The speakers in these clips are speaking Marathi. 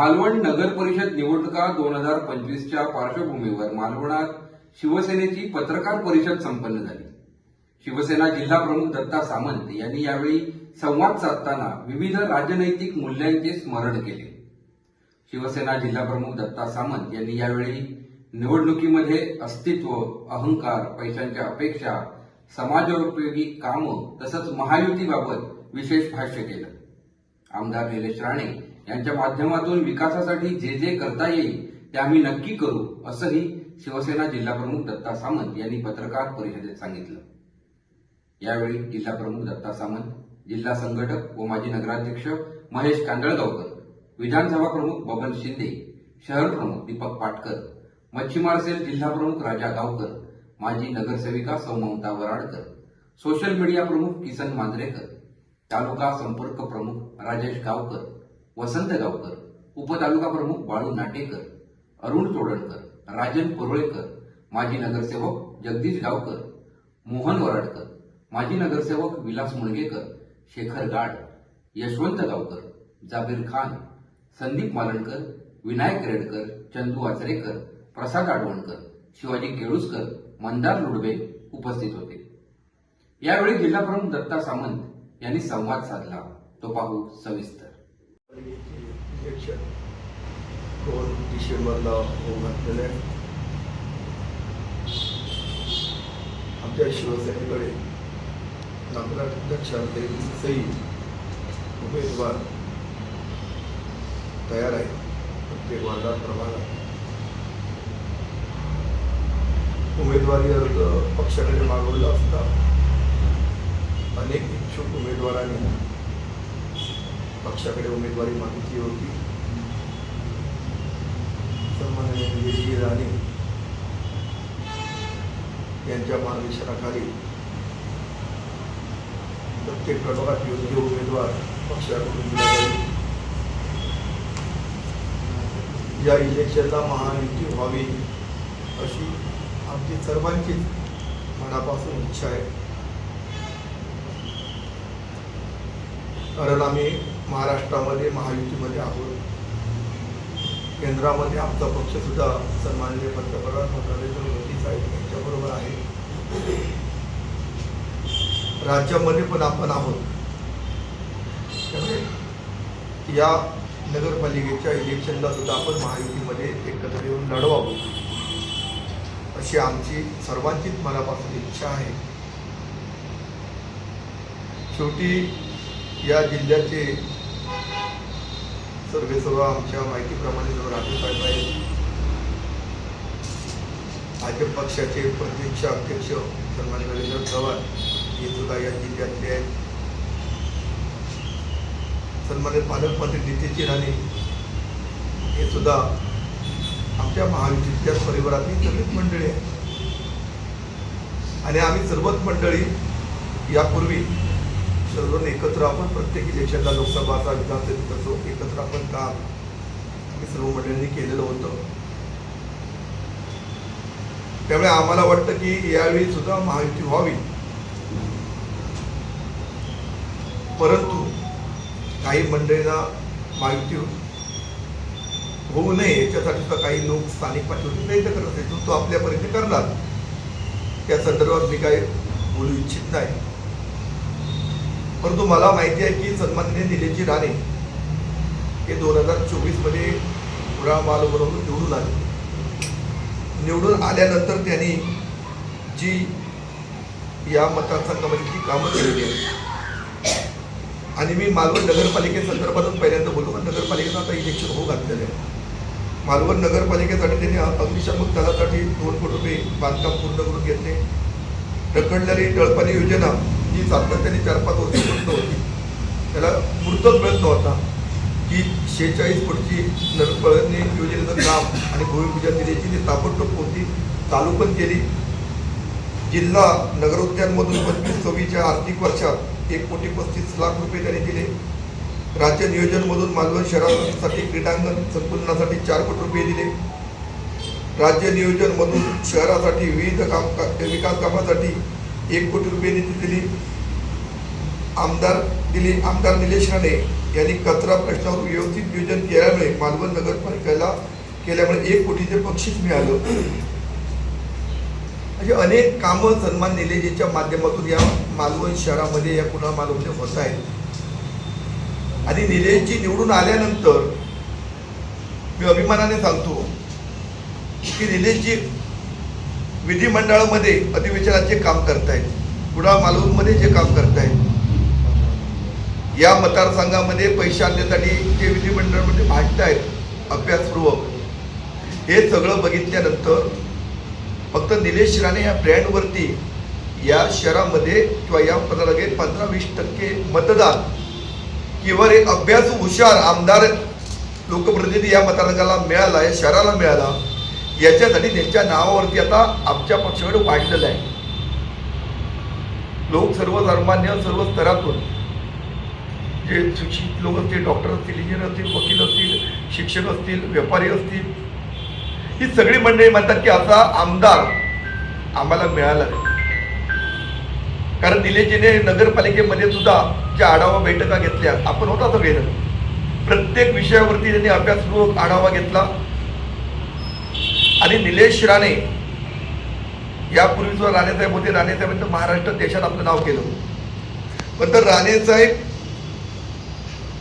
मालवण नगर परिषद निवडणुका दोन हजार पंचवीसच्या पार्श्वभूमीवर मालवणात शिवसेनेची पत्रकार परिषद संपन्न झाली. शिवसेना जिल्हा प्रमुख दत्ता सामंत यांनी यावेळी संवाद साधताना विविध राजनैतिक मूल्यांचे स्मरण केले. शिवसेना जिल्हा प्रमुख दत्ता सामंत यांनी यावेळी निवडणुकीमध्ये अस्तित्व अहंकार पैशांच्या अपेक्षा समाजोपयोगी कामं तसंच महायुतीबाबत विशेष भाष्य केलं. आमदार निलेश राणे यांच्या माध्यमातून विकासासाठी जे जे करता येईल ते आम्ही नक्की करू असंही शिवसेना जिल्हाप्रमुख दत्ता सामंत यांनी पत्रकार परिषदेत सांगितलं. यावेळी जिल्हाप्रमुख दत्ता सामंत जिल्हा संघटक व माजी नगराध्यक्ष महेश कांदळगावकर विधानसभा प्रमुख बबन शिंदे शहर प्रमुख दीपक पाटकर मच्छीमार सेल जिल्हाप्रमुख राजा गावकर माजी नगरसेविका सौ ममता वराडकर सोशल मीडिया प्रमुख किसन मांजरेकर तालुका संपर्क प्रमुख राजेश गावकर वसंत गावकर उपतालुका प्रमुख बाळू नाटेकर अरुण तोडणकर राजन पुरळेकर माजी नगरसेवक जगदीश गावकर मोहन वराडकर माजी नगरसेवक विलास मुणगेकर शेखर गाड यशवंत गावकर जाबीर खान संदीप मालणकर विनायक रेडकर चंदू आचरेकर प्रसाद आडवणकर शिवाजी केळुसकर मंदार लुडबे उपस्थित होते. यावेळी जिल्हाप्रमुख दत्ता सामंत यांनी संवाद साधला. तो पाहू सविस्तर. इलेक्शन दोन डिसेंबरला होऊ घातलेलं आहे? आमच्या शिवसेनेकडे नगराध्यक्षांसही उमेदवार तयार आहे प्रत्येक वार्डात प्रमाणात उमेदवारी अर्ज पक्षाकडे मागवला असता अनेक इच्छुक उमेदवारांनी पक्षाकडे उमेदवारी मागितली होती. सन्माननीय निलेशजी राणे यांच्या मार्गदर्शनाखाली प्रत्येक प्रभागात योग्य उमेदवार पक्षाकडून दिला जाईल. या इलेक्शनला महायुती व्हावी अशी आमची सर्वांचीच मनापासून इच्छा आहे. कारण आम्ही महाराष्ट्रामध्ये महायुतीमध्ये आहोत. केंद्रामध्ये आमचा पक्ष सुद्धा सन्माननीय पंतप्रधान नरेंद्र मोदी साहेब यांच्याबरोबर आहे. राज्यामध्ये पण आपण आहोत. त्यामुळे या नगरपालिकेच्या इलेक्शनला सुद्धा आपण महायुतीमध्ये एकत्र येऊन लढवावं अशी आमची सर्वांचीच मनापासून इच्छा आहे. शेवटी या जिल्ह्याचे सर्वे सर्व आमच्या माहितीप्रमाणे जो राजू साहेब आहेत. भाजप पक्षाचे प्रत्यक्ष अध्यक्ष सन्मान नरेंद्र चव्हाण हे सुद्धा या जिल्ह्यातले आहेत. सन्मानित पालकमंत्री नितीची राणे हे सुद्धा आमच्या महायुतीच्या परिवारातली सर्वच मंडळी आहे आणि आम्ही सर्वच मंडळी यापूर्वी सर्व एकत्र आपण प्रत्येक इलेक्शनला लोकसभाचा विधानसभेचा विधानसभेत एकत्र आपण काम आम्ही सर्व मंडळींनी केलेलं होतं. त्यामुळे आम्हाला वाटतं की यावेळी सुद्धा महायुती व्हावी. परंतु काही मंडळींना महायुती होऊ नये याच्यासाठी सुद्धा काही लोक स्थानिक पातळीवर प्रयत्न करत असेल तो तो आपल्या परीने करणार. त्या संदर्भात मी काही बोलू इच्छित नाही. परंतु मला माहिती आहे की सन्माननीय निलेशजी राणे हे दोन हजार चोवीसमध्ये कुडाळ मालवरून निवडून आले. निवडून आल्यानंतर त्यांनी जी या मतदारसंघामध्ये जी कामं केलेली आहेत आणि मी मालवण नगरपालिकेसंदर्भातच पहिल्यांदा बोलू पण नगरपालिकेचं आता इलेक्शन होऊ घातलेलं आहे. मालवण नगरपालिकेसाठी त्यांनी अग्निशामक दलासाठी दोन कोटी रुपये बांधकाम पूर्ण करून घेतले. ढकलणारी टळपाणी योजना जी सातत्याने चार पाच वर्ष बंद होती त्याला मूर्तच मिळत नव्हता की शेहेचाळीस कोटीची नरपळणी योजनेचं काम आणि भूमिपूजन दिल्याची ती ताबडतोब होती चालू पण केली. जिल्हा नगरोद्यानमधून पंचवीस सव्वीसच्या आर्थिक वर्षात एक कोटी पस्तीस लाख रुपये त्यांनी दिले. राज्य नियोजनमधून मालवण शहरासाठी क्रीडांगण संकुलनासाठी चार कोटी रुपये दिले. राज्य नियोजनमधून शहरासाठी विविध काम विकास कामासाठी एक कोटी रुपये निधी दिली. आमदार दिली आमदार निलेश राणे यांनी कचरा प्रश्नावर व्यवस्थित नियोजन केल्यामुळे मालवण नगरपालिकेला केल्यामुळे एक कोटीचे बक्षीस मिळालं. म्हणजे अनेक कामं सन्मान निलेजीच्या माध्यमातून या मालवण शहरामध्ये या पुन्हा मालवणी होत आहेत. आणि निलेशजी निवडून आल्यानंतर मी अभिमानाने सांगतो की निलेशजी विधिमंडळामध्ये अधिवेशनाचे काम करतायत. कुडाळ मालवणमध्ये जे काम करतायत. या मतदारसंघामध्ये पैसे आणण्यासाठी जे विधिमंडळामध्ये भांडतायत अभ्यासपूर्वक हे सगळं बघितल्यानंतर फक्त निलेश राणे या ब्रँडवरती या शहरामध्ये किंवा या मतदारामध्ये पंधरा वीस टक्के मतदान किंवा एक अभ्यास हुशार आमदार लोकप्रतिनिधी या मतदारसंघाला मिळाला या शहराला मिळाला याच्यासाठी त्यांच्या नावावरती आता आमच्या पक्षाकडे वाढलेलं आहे. लोक सर्वसामान्य सर्व स्तरातून जे शिक्षित लोक असतील डॉक्टर असतील इंजिनियर असतील वकील असतील शिक्षक असतील व्यापारी असतील ही सगळी मंडळी म्हणतात की असा आमदार आम्हाला मिळाला नाही. कारण निलेजीने नगरपालिकेमध्ये सुद्धा ज्या आढावा बैठका घेतल्या आपण होता सगळेजण. प्रत्येक विषयावरती त्यांनी अभ्यासपूर्वक आढावा घेतला. आणि निलेश राणे यापूर्वी जो राणेसाहेब होते राणेसाहेबांनी महाराष्ट्र देशात आपलं नाव केलं. पण तर राणेसाहेब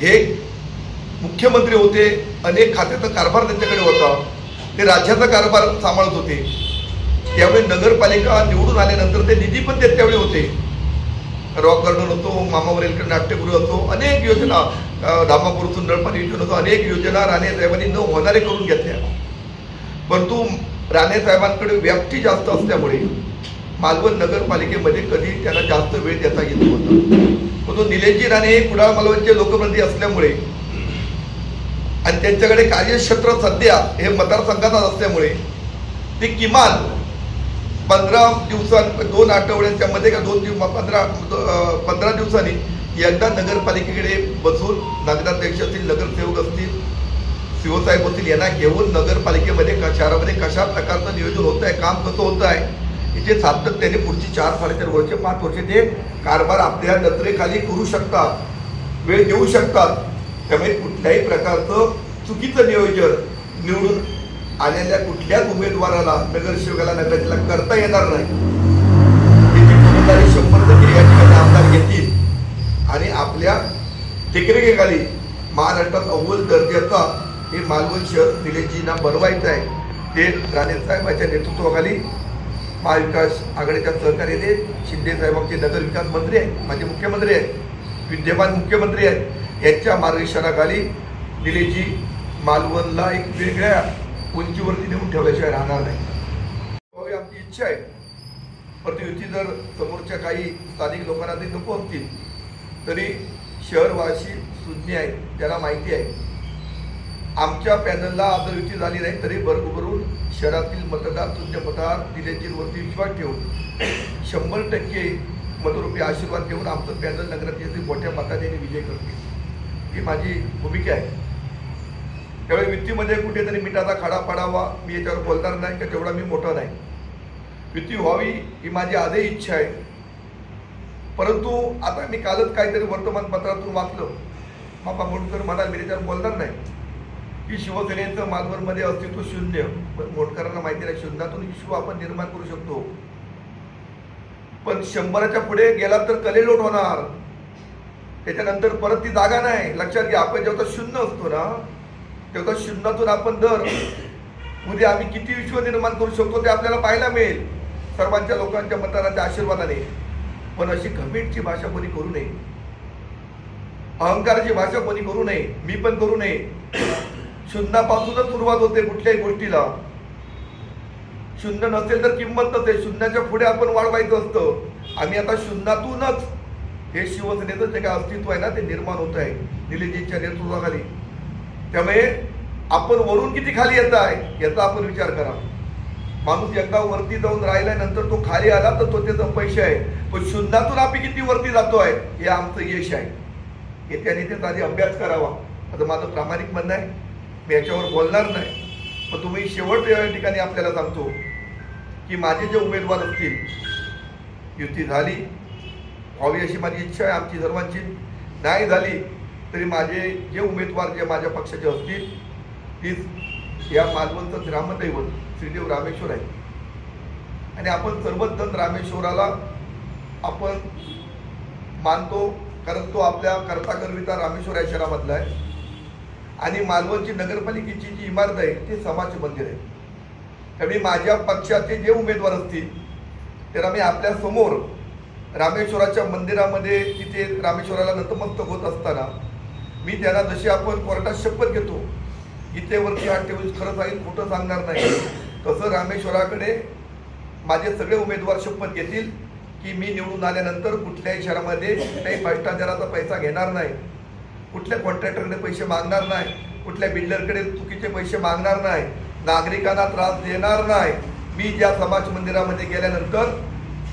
हे मुख्यमंत्री होते अनेक खात्याचा कारभार त्यांच्याकडे होता. ते राज्याचा कारभार सांभाळत होते. त्यामुळे नगरपालिका निवडून आल्यानंतर ते निधी पण देत त्यावेळी होते. रॉक गार्डन होतो मामा वरेलकर नाट्यगृह होतो अनेक योजना धामापूरतून नळपाणी योजना होतो अनेक योजना राणे साहेबांनी न होणारे करून घेतल्या. परंतु राणे साहेबांकडे व्याप्ती जास्त असल्यामुळे मालवण नगरपालिकेमध्ये कधी त्यांना जास्त वेळ देता येत नव्हता. परंतु निलेशजी राणे हे कुडाळ मालवणचे लोकप्रतिनिधी असल्यामुळे आणि त्यांच्याकडे कार्यक्षेत्र सध्या हे मतदारसंघातच असल्यामुळे ते किमान पंधरा दिवसां दोन आठवड्यांच्या मध्ये का दोन दिवस पंधरा पंधरा दिवसांनी एकदा नगरपालिकेकडे बसून नगराध्यक्ष असतील नगरसेवक असतील शिवसाहेब होतील यांना घेऊन नगरपालिकेमध्ये क- शहरामध्ये कशा प्रकारचं नियोजन होत आहे काम कसं होत आहे इथे सातत्याने पुढची चार साडेचार वर्ष पाच वर्ष ते कारभार आपल्या नजरेखाली करू शकतात वेळ देऊ शकतात. त्यामुळे कुठल्याही प्रकारचं चुकीचं नियोजन निवडून आलेल्या कुठल्याच उमेदवाराला नगरसेवकाला नगराला करता येणार नाही. याची जबाबदारी शंभर टक्के या ठिकाणी आमदार घेतील. आणि आपल्या देखरेखीखाली महाराष्ट्रात अव्वल दर्जाचा हे मालवण शहर निलेशजींना बनवायचं आहे. ते राणेसाहेबांच्या नेतृत्वाखाली महाविकास आघाडीच्या सहकार्याने शिंदे नगरविकास मंत्री आहेत माझे मुख्यमंत्री आहेत विद्यमान मुख्यमंत्री आहेत. यांच्या मार्गदर्शनाखाली दिलेजी मालवणला एक वेगळ्या उंचीवरती नेऊन ठेवल्याशिवाय राहणार नाही. आमची इच्छा आहे. परंतु युती जर समोरच्या काही स्थानिक लोकांना ते नको असतील तरी शहरवासी सुज्ञ आहेत त्याला माहिती आहे. आमच्या पॅनलला आदरयुती झाली नाही तरी भरभरून शहरातील मतदार तुझ्या मतदार दिल्याचीवरती विश्वास ठेवून शंभर टक्के मतरूपी आशीर्वाद देऊन आमचं पॅनल नगराध्यक्ष मोठ्या मताने विजय करते ही माझी भूमिका आहे. त्यावेळी युतीमध्ये कुठेतरी मिठाचा खडा पडावा मी याच्यावर बोलणार नाही का तेवढा मी मोठा नाही. युती व्हावी ही माझी आजही इच्छा आहे. परंतु आता मी कालच काहीतरी वर्तमानपत्रातून वाचलं. बाबा तर म्हणाल मी त्याच्यावर बोलणार नाही. की शिवसेनेचं मालवणमध्ये अस्तित्व शून्य. पण मोटकरांना माहिती नाही शून्यातून विश्व आपण निर्माण करू शकतो. पण शंभराच्या पुढे गेला तर कलेलोट होणार. त्याच्यानंतर परत ती जागा नाही. लक्षात घ्या आपण जेव्हा शून्य असतो ना तेव्हा शून्यातून आपण दर. उद्या आम्ही किती विश्व निर्माण करू शकतो ते आपल्याला पाहायला मिळेल. सर्वांच्या लोकांच्या मतदारांच्या आशीर्वादाने. पण अशी घमेटची भाषा कोणी करू नये. अहंकाराची भाषा कोणी करू नये. मी पण करू नये. शून्यापासूनच सुरुवात होते कुठल्याही गोष्टीला. शून्य नसेल तर किंमत नसेल शून्याच्या पुढे आपण वाढवायचं असतं. आम्ही आता शून्यातूनच हे शिवसेनेचं जे काय अस्तित्व आहे ना ते निर्माण होत आहे निलेजींच्या नेतृत्वाखाली. त्यामुळे आपण वरून किती खाली येत आहे याचा आपण विचार करा. माणूस एकदा वरती जाऊन राहिल्यानंतर तो खाली आला तर तो त्याचा पैसे आहे. पण शून्यातून आपण किती वरती जातो आहे हे आमचं यश आहे. हे त्याने नेत्याचा आधी अभ्यास करावा. आता माझं प्रामाणिक म्हणणं आहे मी याच्यावर बोलणार नाही. पण तुम्ही शेवट या ठिकाणी आपल्याला सांगतो की माझे जे उमेदवार असतील युती झाली. व्हावी अशी माझी इच्छा आहे आमची सर्वांची. नाही झाली तरी माझे जे उमेदवार जे माझ्या पक्षाचे असतील तीच या मालवंतच ग्रामदैवत श्रीदेव रामेश्वर आहे. आणि आपण सर्वच जण रामेश्वराला आपण मानतो कारण तो आपल्या करता रामेश्वर या शहरामधला आहे. आणि मालवणची नगरपालिकेची जी इमारत आहे ती समाज मंदिर आहे. त्यामुळे माझ्या पक्षाचे जे उमेदवार असतील तर आम्ही आपल्यासमोर रामेश्वराच्या मंदिरामध्ये तिथे रामेश्वराला नतमस्तक होत असताना मी त्यांना जशी आपण कोर्टात शपथ घेतो इथे वरती हात ठेवून खरं सांगेल खोटं सांगणार नाही. तसं रामेश्वराकडे माझे सगळे उमेदवार शपथ घेतील की मी निवडून आल्यानंतर कुठल्याही शहरामध्ये कुठल्याही भ्रष्टाचाराचा पैसा घेणार नाही. कुठल्या कॉन्ट्रॅक्टरकडे पैसे मागणार नाही कुठल्या बिल्डरकडे चुकीचे पैसे मागणार नाही नागरिकांना त्रास देणार नाही. मी ज्या समाज मंदिरामध्ये गेल्यानंतर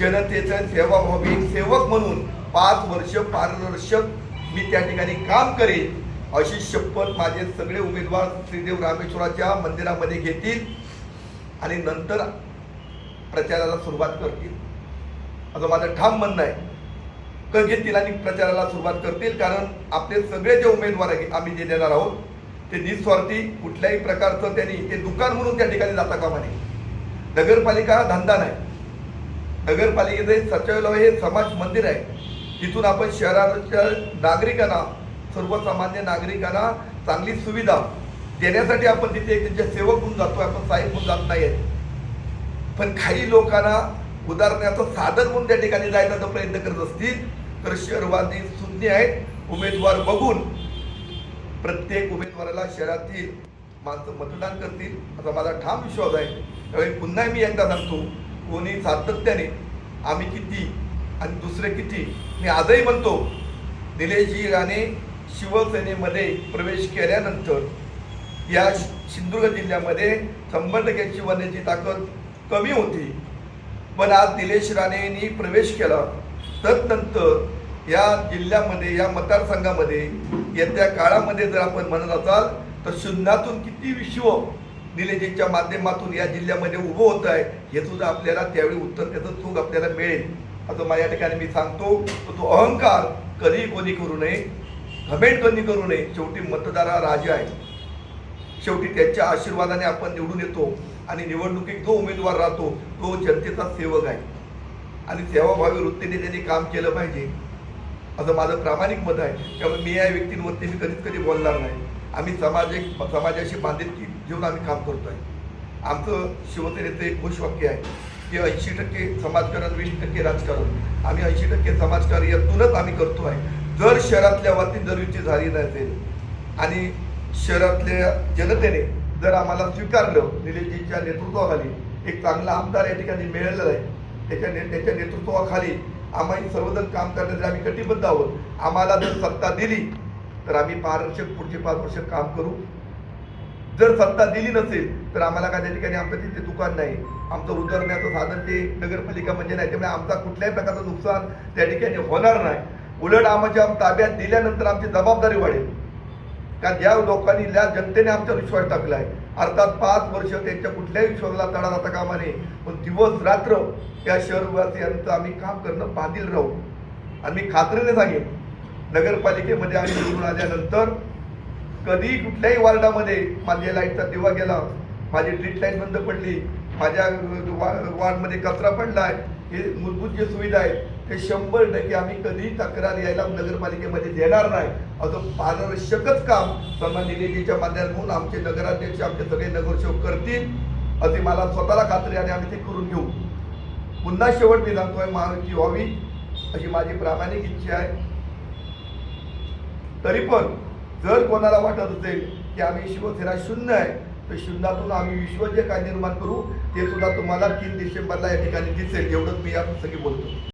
जनतेचं सेवा व्हावी सेवक म्हणून पाच वर्ष पारदर्शक मी त्या ठिकाणी काम करेन. अशी शपथ माझे सगळे उमेदवार श्रीदेव रामेश्वराच्या मंदिरामध्ये घेतील आणि नंतर प्रचाराला सुरुवात करतील. असं माझं ठाम म्हणणं आहे. क घेतील आणि प्रचाराला सुरुवात करतील. कारण आपले सगळे जे उमेदवार आहे आम्ही जे देणार आहोत ते निस्वार्थी कुठल्याही प्रकारचं त्यांनी ते दुकान म्हणून त्या ठिकाणी जाता कामा नये. नगरपालिका हा धंदा नाही. नगरपालिकेचे सचिवालय हे समाज मंदिर आहे. तिथून आपण शहराच्या नागरिकांना सर्वसामान्य नागरिकांना चांगली सुविधा देण्यासाठी आपण तिथे त्यांचे सेवक म्हणून जातो आपण साहेब म्हणून जात नाही पण काही लोकांना उदाहरणार्थ साधन म्हणून त्या ठिकाणी जायचा प्रयत्न करत असतील तर शहरवादी सुज्ञ आहेत. उमेदवार बघून प्रत्येक उमेदवाराला शहरातील माणसं मतदान करतील. असा माझा ठाम विश्वास आहे. त्यावेळी पुन्हा मी एकदा सांगतो कोणी सातत्याने आम्ही किती आणि दुसरे किती मी आजही म्हणतो निलेशजी राणे शिवसेनेमध्ये प्रवेश केल्यानंतर या सिंधुदुर्ग जिल्ह्यामध्ये संबंध टक्के शिवसेनेची ताकद कमी होती. पण आज निलेश राणेंनी प्रवेश केला. तदनंतर या जिल्ह्यामध्ये या मतदारसंघामध्ये येत्या काळामध्ये जर आपण म्हणत असाल तर शून्यातून किती विश्व निलेजींच्या माध्यमातून या जिल्ह्यामध्ये उभं होत आहे हे सुद्धा आपल्याला त्यावेळी उत्तर त्याचं चूक आपल्याला मिळेल. असं माझ्या ठिकाणी मी सांगतो तर तो अहंकार कधी कोणी करू नये घमेंट कधी करू नये शेवटी मतदार हा राजा आहे. शेवटी त्यांच्या आशीर्वादाने आपण निवडून येतो आणि निवडणुकीत जो उमेदवार राहतो तो जनतेचा सेवक आहे. आणि सेवाभावी वृत्तीने त्यांनी काम केलं पाहिजे. असं माझं प्रामाणिक मत आहे. त्यामुळे मी या व्यक्तींवरती मी कधीच कधी बोलणार नाही. आम्ही समाज एक समाजाशी बांधिलकी घेऊन आम्ही काम करतो आहे आमचं शिवसेनेचं एक घोषवाक्य आहे की ऐंशी टक्के समाजकारण वीस टक्के राजकारण. आम्ही ऐंशी टक्के समाजकार्य यातूनच आम्ही करतो आहे. जर शहरातल्या वाती जर झाली नसेल आणि शहरातल्या जनतेने जर आम्हाला स्वीकारलं निलेशजींच्या नेतृत्वाखाली एक चांगला आमदार या ठिकाणी मिळालेला आहे त्याच्या ने त्याच्या नेतृत्वाखाली आम्ही सर्वजण काम करण्यासाठी आम्ही कटिबद्ध आहोत. आम्हाला जर सत्ता दिली तर आम्ही पारदर्शक पुढचे पाच वर्ष काम करू. जर सत्ता दिली नसेल तर आम्हाला काय त्या ठिकाणी आमचं तिथे दुकान नाही. आमचं उदरण्याचं साधन ते नगरपालिका म्हणजे नाही. त्यामुळे आमचा कुठल्याही प्रकारचं नुकसान त्या ठिकाणी होणार नाही. उलट आमच्या ताब्यात दिल्यानंतर आमची जबाबदारी वाढेल. कारण ज्या लोकांनी ज्या जनतेने आमच्यावर विश्वास टाकला आहे अर्थात पाच वर्ष त्यांच्या कुठल्याही विश्वासाला तडा जाता कामा नये. पण दिवस रात्र त्या शहरवासियांचं आम्ही काम करणं बांधील राहू. आणि मी खात्रीने सांगेन. नगरपालिकेमध्ये आम्ही निवडून आल्यानंतर कधी कुठल्याही वार्डामध्ये माझ्या लाईटचा दिवा गेला माझी स्ट्रीट लाइट बंद पडली माझ्या वा- वार्डमध्ये कचरा पडला आहे हे मूलभूत जे सुविधा आहेत ते शंभर टक्के आम्ही कधी तक्रार यायला नगरपालिकेमध्ये देणार नाही. असं पारदर्शकच काम सन्मान निधीच्या माध्यमातून आमचे नगराध्यक्ष आमचे सगळे नगरसेवक करतील असे मला स्वतःला खात्री आणि आम्ही ते करून घेऊ. पुन्हा शेवट मी सांगतोय महायुती व्हावी अशी माझी प्रामाणिक इच्छा आहे. तरी पण जर कोणाला वाटत असेल की आम्ही शिवसेना शून्य आहे तर शून्यातून आम्ही विश्व जे काय निर्माण करू ते सुद्धा तुम्हाला तीन डिसेंबरला या ठिकाणी दिसेल. एवढंच मी या पुस्तकी बोलतो.